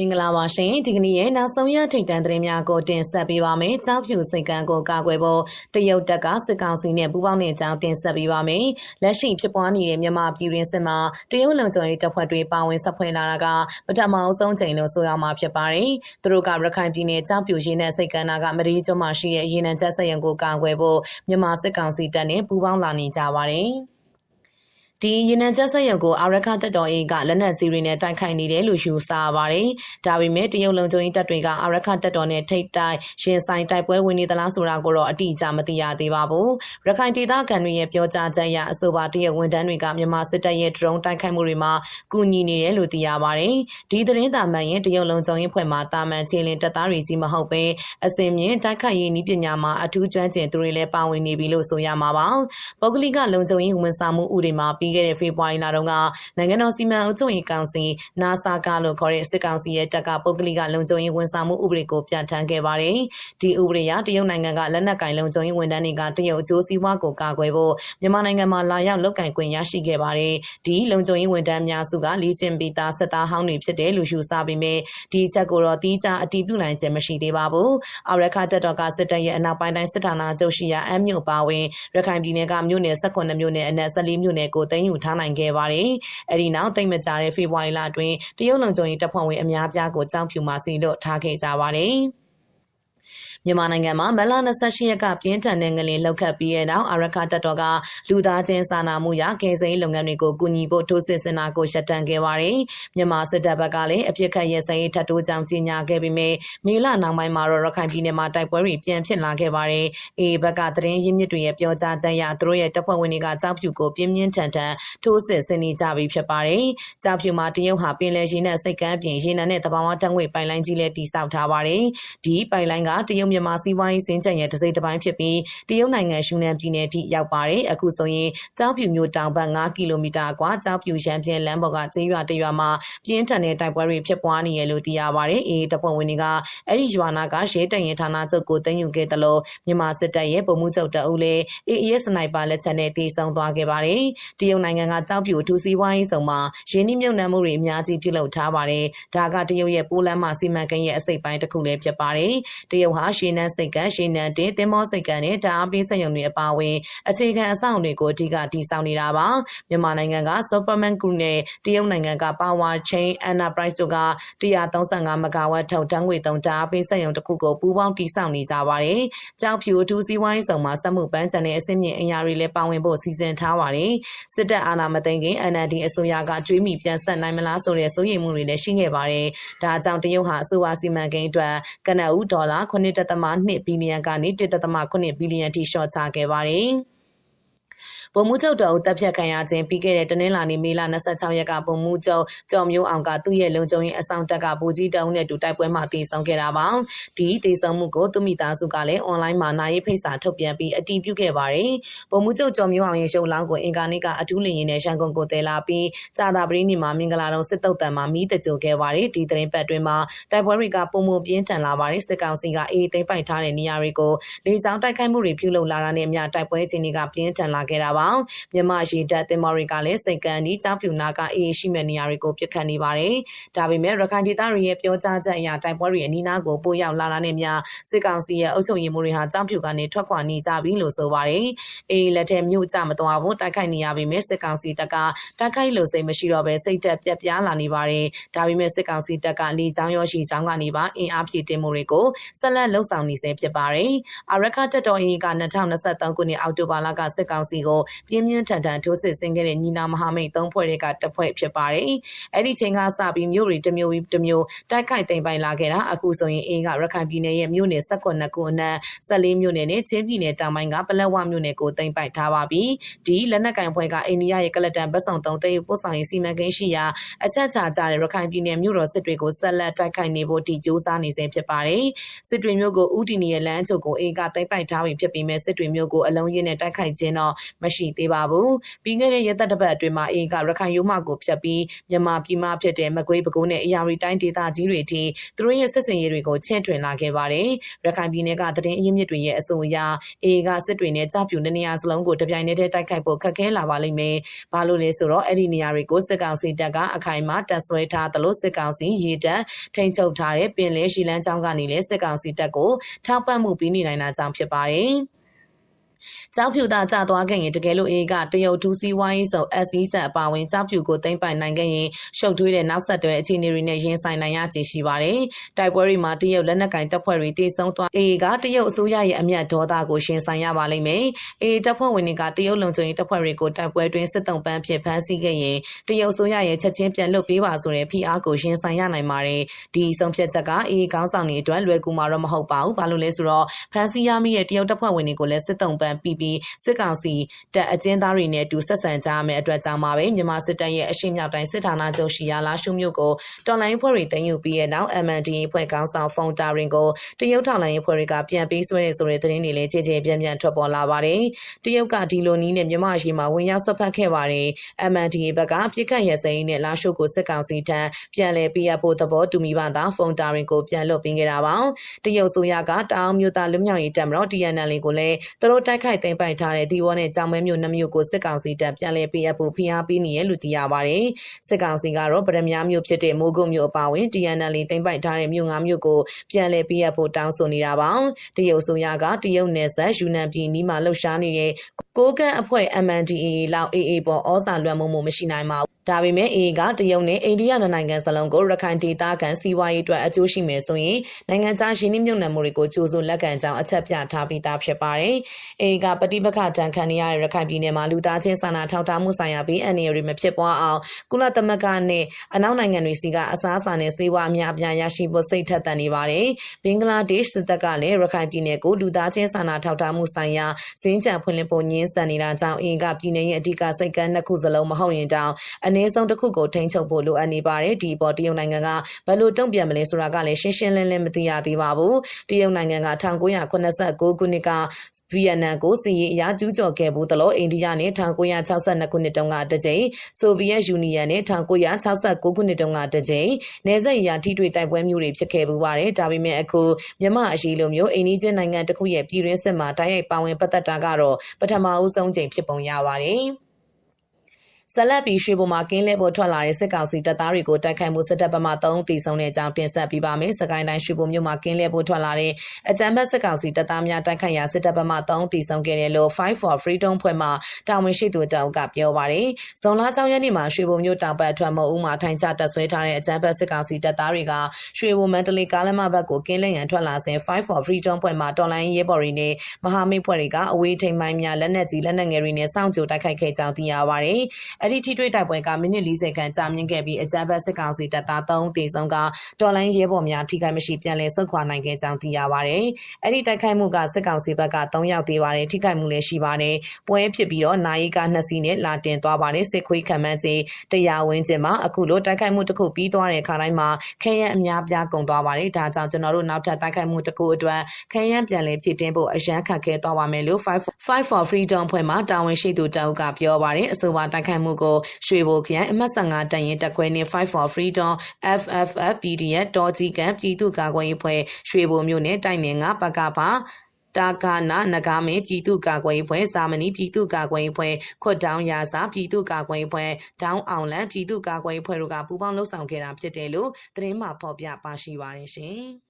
မင်္ဂလာပါရှင်ဒီကနေ့ရဲ့နောက်ဆုံးရထိတ်တန့်သတင်းများကိုတင်ဆက်ပေးပါမယ်။ကြောက်ဖြူစိတ်ကံကိုကာကွယ်ဖို့တရုတ်တပ်ကစစ်ကောင်စီနဲ့ပူးပေါင်းတဲ့အကြောင်းတင်ဆက်ပေးပါမယ်။လက်ရှိဖြစ်ပွားနေတဲ့မြန်မာပြည်တွင်းစစ်မှာတရုတ်လုံခြုံရေးတပ်ဖွဲ့တွေပါဝင်ဆက်ဖွဲ့လာတာကပထမအဆုံးချိန်လို့ဆိုရမှာဖြစ်ပါတယ်။သူတို့ကရခိုင်ပြည်နယ်ကြောက်ဖြူရင်းနဲ့စိတ်ကံနာကမရီကျွန်းမှာရှိတဲ့ရေနံချက်ဆက်ရုံကိုကာကွယ်ဖို့မြန်မာစစ်ကောင်စီတပ်နဲ့ပူးပေါင်းလာနေကြပါတယ်။ ဒီရေနံချက်ဆက်ရုပ်ကိုအာရခတက်တော်အေးကလက်နက်ကြီးတွေနဲ့တိုက်ခိုက်နေတယ်လို့ယူဆပါတယ်။ဒါပေမဲ့တရုတ်လုံခြုံရေးတပ်တွေကအာရခတက်တော်နဲ့ထိတ်တိုက်ရင်ဆိုင်တိုက်ပွဲဝင်နေသလားဆိုတာကိုတော့အတိအကျမသိရသေးပါဘူး။ရခိုင်ဒေသခံတွေရဲ့ပြောကြားချက်အရအဆိုပါတရုတ်ဝန်ထမ်းတွေကမြန်မာစစ်တပ်ရဲ့ဒရုန်းတိုက်ခိုက်မှုတွေမှာကူညီနေတယ်လို့သိရပါတယ်။ဒီသတင်းတာမှန်ရင်တရုတ်လုံခြုံရေးဖွဲ့မှတာမန်ချင်းလင်းတပ်သားတွေကြီးမဟုတ်ပဲအစင်မြင့်တိုက်ခိုက်ရေးနည်းပညာမှာအထူးကျွမ်းကျင်သူတွေလည်းပါဝင်နေပြီလို့ဆိုရမှာပါ။ပုဂ္ဂလိကလုံခြုံရေးဝန်ဆောင်မှုဥပဒေမှာပြီးခဲ့တဲ့ဖေဖော်ဝါရီလတုန်းကနိုင်ငံတော်စီမံအုပ်ချုပ်ရေးကောင်စီ NASA ကလို့ခေါ်တဲ့စစ်ကောင်စီရဲ့တပ်ကပုဂ္ဂလိကလုံခြုံရေးဝန်ဆောင်မှုဥပဒေကိုပြဋ္ဌာန်းခဲ့ပါတယ်။ဒီဥပဒေအရတရုတ်နိုင်ငံကလက်နက်ကင်လုံခြုံရေးဝန်ထမ်းတွေကတရုတ်အကျိုးစီးပွားကိုကာကွယ်ဖို့မြန်မာနိုင်ငံမှာလာရောက်လုပ်ကင်ခွင့်ရရှိခဲ့ပါတယ်။ဒီလုံခြုံရေးဝန်ထမ်းများစုကလီကျင်ပီတာစစ်သားဟောင်းတွေဖြစ်တယ်လို့ယူဆပေမဲ့ဒီချက်ကိုတော့တီးခြားအတည်ပြုနိုင်ခြင်းမရှိသေးပါဘူး။အာရခတက်တော်ကစစ်တပ်ရဲ့အနောက်ပိုင်းတိုင်းစစ်ဌာနချုပ်ရှိရာအမ်းမြို့ပါဝင်ရခိုင်ပြည်နယ်ကမြို့နယ်18မြို့နယ်အနက်14မြို့နယ်ကိုတင်ယူထားနိုင်ခဲ့ပါတယ်။အဲဒီနောက်တိတ်မကြတဲ့ဖေဖော်ဝါရီလအတွင်းတရုတ်လုံခြုံရေးတပ်ဖွဲ့ဝင်အများပြားကိုကြောင်းဖြူမှစီလို့ထားခဲ့ကြပါတယ်။ မြန်မာနိုင်ငံမှာမလ28ရက်ကပြင်းထန်တဲ့ငလင်လောက်ခတ်ပြီးတဲ့နောက်အာရခတပ်တော်ကလူသားချင်းစာနာမှုရကယ်ဆယ်ရေးလုပ်ငန်းတွေကိုကူညီဖို့ထိုးစစ်ဆင်တာကိုရှက်တန့်ခဲ့ပါတယ်။မြန်မာစစ်တပ်ဘက်ကလည်းအပြစ်ခတ်ရဲစရေးထပ်တိုးကြောင်းကြီးညာခဲ့ပြီးမြမေလနောက်ပိုင်းမှာတော့ရခိုင်ပြည်နယ်မှာတိုက်ပွဲတွေပြန်ဖြစ်လာခဲ့ပါတယ်။အေဘက်ကသတင်းရင်းမြစ်တွေရဲ့ပြောကြားချက်အရသူတို့ရဲ့တပ်ဖွဲ့ဝင်တွေကကြောက်ဖြူကိုပြင်းပြင်းထန်ထန်ထိုးစစ်ဆင်နေကြပြီဖြစ်ပါတယ်။ကြောက်ဖြူမှာတရုတ်ဟာပင်လယ်ရေနဲ့စိတ်ကမ်းပြင်ရေနံနဲ့တဘာဝတက်ငွေပိုင်လိုင်းကြီးလည်းတိစောက်ထားပါတယ်။ဒီပိုင်လိုင်းကတရုတ်မြန်မာစီးပွားရေးစင်ကြံရဲ့တစ်စိတ်တစ်ပိုင်းဖြစ်ပြီးတရုတ်နိုင်ငံယူနန်ပြည်နယ်ထိရောက်ပါတယ်။အခုဆိုရင်ကြောက်ဖြူမြို့တောင်ဘက်9ကီလိုမီတာကွာကြောက်ဖြူရန်ပြင်လမ်းပေါ်ကကျေးရွာတရွာမှာပြင်းထန်တဲ့တိုက်ပွဲတွေဖြစ်ပွားနေရလို့သိရပါတယ်။အေးတပ်ဖွဲ့ဝင်တွေကအဲ့ဒီရွာနာကရဲတရင်ဌာနချုပ်ကိုတင်ယူခဲ့တယ်လို့မြန်မာစစ်တပ်ရဲ့ပုံမှုချုပ်တအုပ်လည်းအေးအေးစနိုက်ပါလက်ချက်နဲ့တည်ဆုံသွားခဲ့ပါတယ်။တရုတ်နိုင်ငံကကြောက်ဖြူထူစီဝိုင်းဆောင်မှာရင်းနှီးမြုပ်နှံမှုတွေအများကြီးပြုလုပ်ထားပါတယ်။ဒါကတရုတ်ရဲ့ပိုးလမ်းမစီမံကိန်းရဲ့အစိတ်ပိုင်းတစ်ခုလည်းဖြစ်ပါတယ်။တရုတ်ဟာရှေးနန်းစိတ်ကရှေးနန်းတင်တင်မောစိတ်ကန်းနဲ့ဓာတ်အားပေးစက်ရုံတွေအပါအဝင်အခြေခံအဆောက်အုံတွေကိုအဓိကတည်ဆောက်နေတာပါ။မြန်မာနိုင်ငံက Superman Group နဲ့တရုတ်နိုင်ငံက Power Chain Enterprise တို့က135မဂါဝတ်ထုတ်ဓာတ်ငွေသုံးဓာတ်အားပေးစက်ရုံတစ်ခုကိုပူးပေါင်းတည်ဆောက်နေကြပါတယ်။ကြောက်ဖြူအထူးစီးဝိုင်းဆောင်မှာစက်မှုပန်းချန်တဲ့အစင်းမြင့်အင်အားတွေလည်းပါဝင်ဖို့စီစဉ်ထားပါတယ်။စစ်တပ်အာဏာမသိမ်းခင် NLD အစိုးရကကျွေးမိပြန်ဆက်နိုင်မလားဆိုတဲ့စိုးရိမ်မှုတွေလည်းရှိခဲ့ပါတယ်။ဒါကြောင့်တရုတ်ဟာအစိုးရစီမံကိန်းအတွက်ကနအူဒေါ်လာ9.2ဘီလီယံကနေ1.8ဘီလီယံထိလျှော့ချခဲ့ပါတယ်။ ဗိုလ်မှူးချုပ်တော်တပ်ဖြတ်ခံရခြင်းပြီးခဲ့တဲ့တနင်္လာနေ့မေလ26ရက်ကဗိုလ်မှူးချုပ်ကျော်မျိုးအောင်ကသူ့ရဲ့လုံခြုံရေးအဆောင်တက်ကဗိုလ်ကြီးတောင်းနဲ့တူတိုက်ပွဲမှာတည်ဆုံခဲ့တာပါဒီတည်ဆုံမှုကိုသူမိသားစုကလည်းအွန်လိုင်းမှာနိုင်ရေးဖိတ်စာထုတ်ပြန်ပြီးအတည်ပြုခဲ့ပါတယ်ဗိုလ်မှူးချုပ်ကျော်မျိုးအောင်ရဲ့ရှုံလောင်းကိုအင်ကာနေ့ကအထူးလင်ရင်နဲ့ရန်ကုန်ကိုတည်လာပြီးကြာတာပရိနေမှာမင်္ဂလာတော်စစ်တုတ်တန်မှာမိတကြိုခဲ့ပါတယ်ဒီသတင်းပတ်တွင်မှာတိုက်ပွဲတွေကပုံမပြင်းထန်လာပါတယ်စစ်ကောင်စီကအေးသိမ်းပိုက်ထားတဲ့နေရာတွေကိုလေကြောင်းတိုက်ခိုက်မှုတွေပြုလုပ်လာတာနဲ့အမျှတိုက်ပွဲချင်းတွေကပြင်းထန်လာခဲ့တာပါမြန်မာရေတပ်တင်မော်တွေကလည်းစိတ်ကန်ဒီကြောက်ဖြူနာကအေးရှိမဲ့နေရာတွေကိုပြစ်ခတ်နေပါတယ်။ဒါပေမဲ့ရခိုင်ဒေသတွေရဲ့ပြောကြားချက်အရတိုက်ပွဲတွေအနီးနားကိုပို့ရောက်လာတာနဲ့များစစ်ကောင်စီရဲ့အုပ်ချုပ်ရေးမှုတွေဟာကြောက်ဖြူကနေထွက်ခွာနေကြပြီလို့ဆိုပါတယ်။အေးလက်ထက်မြို့ကြမသွားဘူးတိုက်ခိုက်နေရပေမဲ့စစ်ကောင်စီတပ်ကတိုက်ခိုက်လို့စိတ်မရှိတော့ပဲစိတ်တက်ပြက်ပြားလာနေပါတယ်။ဒါပေမဲ့စစ်ကောင်စီတပ်ကလေကြောင်းရောရှိကြောင်းကနေပါအင်အားဖြည့်တင်မှုတွေကိုဆက်လက်လှုပ်ဆောင်နေဆဲဖြစ်ပါတယ်။အာရခတက်တော်အေးက2023ခုနှစ်အောက်တိုဘာလကစစ်ကောင်စီကိုပြင်းပြင်းထန်ထန်ထိုးစစ်ဆင်ခဲ့တဲ့ညီနာမဟာမိတ်သုံးဖွဲ့တွေကတစ်ဖွဲ့ဖြစ်ပါတယ်။အဲ့ဒီချိန်ကစပြီးမြို့တွေတစ်မျိုးပြီးတစ်မျိုးတိုက်ခိုက်သိမ်းပိုင်လာခဲ့တာအခုဆိုရင်အေးကရခိုင်ပြည်နယ်ရဲ့မြို့နယ်၁၉ခုအနက်14မြို့နယ်နဲ့ချင်းပြည်နယ်တောင်ပိုင်းကပလက်ဝမြို့နယ်ကိုသိမ်းပိုက်ထားပါပြီ။ဒီလက်နက်ကင်ဖွဲ့ကအိန္ဒိယရဲ့ကလတန်ပတ်ဆောင်သုံးသိန်းပို့ဆောင်ရေးစီမံကိန်းရှိရာအချက်ချကြတဲ့ရခိုင်ပြည်နယ်မြို့တော်စစ်တွေကိုဆက်လက်တိုက်ခိုက်နေဖို့တည်ကြိုးစားနေဆဲဖြစ်ပါတယ်။စစ်တွေမြို့ကိုဥတီနီရဲ့လမ်းချုပ်ကိုအေးကသိမ်းပိုက်ထားပြီဖြစ်ပြီးမဲ့စစ်တွေမြို့ကိုအလုံးရင်းနဲ့တိုက်ခိုက်ခြင်းတော့မရှိမရှိသေးပါဘူး။ပြီးခဲ့တဲ့ရက်သက်တစ်ပတ်အတွင်းမှာအေကရခိုင်ရိုးမကိုဖျက်ပြီးမြန်မာပြည်မှဖြစ်တဲ့မကွေးပဲခူးနဲ့အရာရီတိုင်းဒေသကြီးတွေထိသူတို့ရဲ့စစ်စင်ရေးတွေကိုချဲ့ထွင်လာခဲ့ပါတယ်။ရခိုင်ပြည်နယ်ကသတင်းအရင်းမြစ်တွေရဲ့အဆိုအရအေကစစ်တွေနဲ့ကြောက်ပြူနေနေရာစလုံးကိုတပြိုင်နက်တည်းတိုက်ခိုက်ဖို့ခက်ခဲလာပါလိမ့်မယ်။ဘာလို့လဲဆိုတော့အဲ့ဒီနေရာတွေကိုစစ်ကောင်စီတပ်ကအခိုင်အမာတပ်ဆွဲထားသလိုစစ်ကောင်စီရေတပ်ထိန်းချုပ်ထားတဲ့ပင်လယ်ရှီလန်းကျောင်းကနေလည်းစစ်ကောင်စီတပ်ကိုထောက်ပံ့မှုပေးနေနိုင်တာကြောင့်ဖြစ်ပါတယ်။ ကြောက်ဖြူသားကြသွားခဲ့ရင်တကယ်လို့အေးကတရုတ်ထူးစီးဝိုင်းဆို SE ဆက်အပါဝင်ကြောက်ဖြူကိုသိမ့်ပိုင်နိုင်ခဲ့ရင်ရှုပ်ထွေးတဲ့နောက်ဆက်တွဲအခြေအနေတွေနဲ့ရင်ဆိုင်နိုင်ရခြေရှိပါတယ်။တိုက်ပွဲတွေမှာတရုတ်လက်နက်ကင်တပ်ဖွဲ့တွေတည်ဆုံသွားအေးကတရုတ်အစိုးရရဲ့အမျက်ဒေါသကိုရှင်ဆိုင်ရပါလိမ့်မယ်။အေးတပ်ဖွဲ့ဝင်တွေကတရုတ်လုံခြုံရေးတပ်ဖွဲ့တွေကိုတိုက်ပွဲတွင်စစ်တုံးပန်းဖြစ်ဖမ်းဆီးခဲ့ရင်တရုတ်အစိုးရရဲ့ချက်ချင်းပြန်လွတ်ပေးပါဆိုတဲ့ဖိအားကိုရှင်ဆိုင်ရနိုင်ပါတယ်။ဒီဆုံးဖြတ်ချက်ကအေးကောင်းဆောင်တွေအတွက်လွယ်ကူမှာတော့မဟုတ်ပါဘူး။ဘာလို့လဲဆိုတော့ဖမ်းဆီးရမိတဲ့တရုတ်တပ်ဖွဲ့ဝင်တွေကိုလည်းစစ်တုံးပန်းပြီးပြီးစစ်ကောင်စီတပ်အကျဉ်းသားတွေနဲ့အတူဆက်ဆံကြရမယ့်အတွက်ကြောင့်ပါပဲမြန်မာစစ်တပ်ရဲ့အရှိမြောက်တိုင်းစစ်ဌာနချုပ်ရှိရာလာရှုမြို့ကိုတော်လိုင်းဖွဲ့တွေတင်ယူပြီးတဲ့နောက် MND ဖွဲ့ကောင်းဆောင်ဖုန်တာရင်ကိုတရုတ်ထောက်လိုင်းဖွဲ့တွေကပြန်ပြီးဆွဲနေဆိုတဲ့သတင်းတွေလည်းခြေခြေပြန့်ပြန့်ထွက်ပေါ်လာပါတယ်တရုတ်ကဒီလိုနီးနဲ့မြန်မာရှိမှာဝင်ရောက်ဆွတ်ဖက်ခဲ့ပါတယ် MND ဘက်ကပြစ်ခတ်ရစိမ်းနဲ့လာရှုကိုစစ်ကောင်စီထံပြန်လည်ပေးအပ်ဖို့သဘောတူမိပါသာဖုန်တာရင်ကိုပြန်လွတ်ပေးခဲ့တာပါတရုတ်ဆိုရကတောင်မြို့သားလူမျိုးရေးတပ်မတော် TNL ကိုလည်းသူတို့တိုက်ခိုက်သိမ်းပိုက်ထားတဲ့ဒီဝေါ်နဲ့ကြောင်မဲမြို့နှမြို့ကိုစစ်ကောင်စီတပ်ပြန်လည်ပေးအပ်ဖို့ဖိအားပေးနေရလို့သိရပါတယ်။စစ်ကောင်စီကတော့ဗရမ ्या မြို့ဖြစ်တဲ့မိုးကုတ်မြို့အပါအဝင် TNL သိမ်းပိုက်ထားတဲ့မြို့ငါးမြို့ကိုပြန်လည်ပေးအပ်ဖို့တောင်းဆိုနေတာပါ။တရုတ်ဆိုရကတရုတ်နယ်စပ်ယူနန်ပြည်နီးမှာလှုပ်ရှားနေတဲ့ကိုကန့်အဖွဲ့ MNDAA လောက် AA ပေါ်ဩစာလွှမ်းမိုးမှုမရှိနိုင်ပါဘူး။ ဒါပေမဲ့ AA ကတရုတ်နဲ့အိန္ဒိယနိုင်ငံစလုံးကိုရခိုင်ဒေသခံစီးပွားရေးအတွက်အကျိုးရှိမယ်ဆိုရင်နိုင်ငံခြားရင်းနှီးမြှုပ်နှံမှုတွေကိုကြိုးစိုးလက်ခံကြောင်းအချက်ပြထားပြီးသားဖြစ်ပါတယ်။ AA ကပဋိပက္ခတန်ခံနေရတဲ့ရခိုင်ပြည်နယ်မှာလူသားချင်းစာနာထောက်ထားမှုဆိုင်ရာဘေးအန္တရာယ်တွေမဖြစ်ပွားအောင်ကုလသမဂ္ဂနဲ့အနောက်နိုင်ငံတွေစီကအစားအစာနဲ့စေဝါအများအပြားရရှိဖို့စိတ်ထက်သန်နေပါတယ်။ဘင်္ဂလားဒေ့ရှ်စစ်တပ်ကလည်းရခိုင်ပြည်နယ်ကိုလူသားချင်းစာနာထောက်ထားမှုဆိုင်ရာစင်းကြံဖွင့်လှစ်ဖို့ညှင်းဆန်နေတာကြောင့်အင်ကပြည်နယ်ရဲ့အဓိကစိတ်ကမ်းနှစ်ခုစလုံးမဟုတ်ရင်တောင်အနည်းဆုံးတစ်ခုကိုထိန်းချုပ်ဖို့လိုအပ်နေပါတယ်။ဒီပေါ်တရုတ်နိုင်ငံကဘယ်လိုတုံ့ပြန်မလဲဆိုတာကလည်းရှင်းရှင်းလင်းလင်းမသိရသေးပါဘူး။တရုတ်နိုင်ငံက1989ခုနှစ်ကဗီယက်နမ်ကိုစီရေးအရာကျူးကျော်ခဲ့ဘူးသလိုအိန္ဒိယနဲ့1962ခုနှစ်တုန်းကတစ်ကြိမ်ဆိုဗီယက်ယူနီယံနဲ့1969ခုနှစ်တုန်းကတစ်ကြိမ်နယ်စပ်ရာထိတွေ့တိုက်ပွဲမျိုးတွေဖြစ်ခဲ့ပူပါတယ်ဒါပေမဲ့အခုမြန်မာအရေးလိုမျိုးအိန္ဒိချင်းနိုင်ငံတစ်ခုရဲ့ပြည်တွင်းစစ်မှာတိုက်ရိုက်ပါဝင်ပတ်သက်တာကတော့ပထမအဦးဆုံးချိန်ဖြစ်ပုံရပါတယ် ဇလက်ပြီးရွှေဘုံမှာကင်းလဲပေါ်ထွက်လာတဲ့စစ်ကောင်စီတပ်သားတွေကိုတိုက်ခိုက်မှုစစ်တပ်ဗမာ3တီဆုံးတဲ့အကြောင်းတင်ဆက်ပေးပါမယ်။စကိုင်းတိုင်းရွှေဘုံမြို့မှာကင်းလဲပေါ်ထွက်လာတဲ့အကြမ်းဖက်စစ်ကောင်စီတပ်သားများတိုက်ခိုက်ရာစစ်တပ်ဗမာ3တီဆုံးခဲ့တယ်လို့5 for Freedom ဖွဲ့မှတာဝန်ရှိသူတောက်ကပြောပါတယ်။ဇွန်လ6ရက်နေ့မှာရွှေဘုံမြို့တောင်ဘက်အထွက်မုံဦးမှာထိုင်ချတပ်ဆွဲထားတဲ့အကြမ်းဖက်စစ်ကောင်စီတပ်သားတွေကရွှေဘုံမန္တလေးကားလမ်းမဘက်ကိုကင်းလဲရန်ထွက်လာစဉ်5 for Freedom ဖွဲ့မှတော်လိုင်းရဲဘော်တွေနဲ့မဟာမိတ်ဖွဲ့တွေကအဝေးထိန်မိုင်းများလက်နက်ကြီးလက်နက်ငယ်တွေနဲ့စောင့်ကြိုတိုက်ခိုက်ခဲ့ကြောင်းသိရပါတယ်။အဲ့ဒီထိတွေ့တိုက်ပွဲကမိနစ်40ခန့်ကြာမြင့်ခဲ့ပြီးအကြမ်းဖက်စစ်ကောင်စီတပ်သား3တေဆုံးကတော်လိုင်းရဲဘော်များထိခိုက်မရှိပြန်လည်ဆုတ်ခွာနိုင်ခဲ့ကြောင်းသိရပါတယ်။အဲ့ဒီတိုက်ခိုက်မှုကစစ်ကောင်စီဘက်က3ယောက်သေးပါတယ်ထိခိုက်မှုလည်းရှိပါတယ်။ပွဲဖြစ်ပြီးတော့နိုင်က2စီးနဲ့လာတင်သွားပါတယ်စစ်ခွေးခံမှန်းကြီးတရားဝင်ချင်းမှာအခုလိုတိုက်ခိုက်မှုတစ်ခုပြီးသွားတဲ့ခါတိုင်းမှာခဲရန်အများပြားကုန်သွားပါတယ်။ဒါကြောင့်ကျွန်တော်တို့နောက်ထပ်တိုက်ခိုက်မှုတစ်ခုအတွက်ခဲရန်ပြန်လည်ဖြစ်တင်ဖို့အရန်ခတ်ခဲသွားပါမယ်လို့5 5 for freedom ဖွဲ့မှတာဝန်ရှိသူတအုပ်ကပြောပါတယ်။အဆိုပါတိုက်ခိုက်မှုကိုရွှေဘိုခရိုင်အမှတ်15တန်ရင်တက်ခွဲနှင့်5 for freedom FFF PDF တော်ကြီးကံပြည်သူ့ကာကွယ်ရေးဖွဲ့ရွှေဘိုမြို့နယ်တိုက်နယ်ငါပကဖတာကာနာနဂါမေပြည်သူ့ကာကွယ်ရေးဖွဲ့စာမဏီပြည်သူ့ကာကွယ်ရေးဖွဲ့ခွတ်တောင်းရာစာပြည်သူ့ကာကွယ်ရေးဖွဲ့ဒေါင်းအောင်လန်ပြည်သူ့ကာကွယ်ရေးဖွဲ့တို့ကပူးပေါင်းလှုပ်ဆောင်ခဲ့တာဖြစ်တယ်လို့သတင်းမှဖော်ပြပါရှိပါတယ်ရှင်။